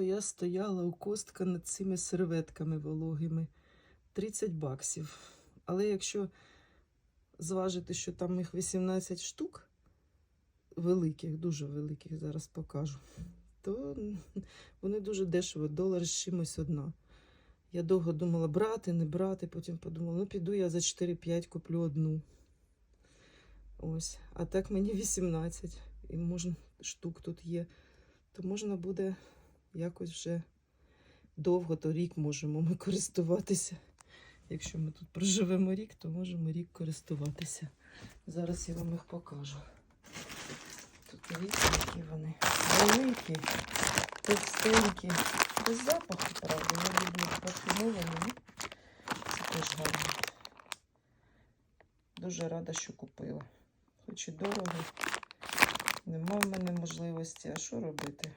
Я стояла у костка над цими серветками вологими. 30 баксів. Але якщо зважити, що там їх 18 штук, великих, дуже великих, зараз покажу, то вони дуже дешево, долар з чимось одна. Я довго думала брати, не брати, потім подумала, ну піду я за 4-5 куплю одну. Ось. А так мені 18. І можна штук тут є. То можна буде якось вже довго, то рік можемо ми користуватися. Якщо ми тут проживемо рік, то можемо рік користуватися. Зараз я вам їх покажу. Тут дивіться, які вони великі, товстенькі, без запаху, правда. Я люблю парфюмовані. ну, Це теж гарно. Дуже рада, що купила. Хоч і дорого. Нема в мене можливості, а що робити?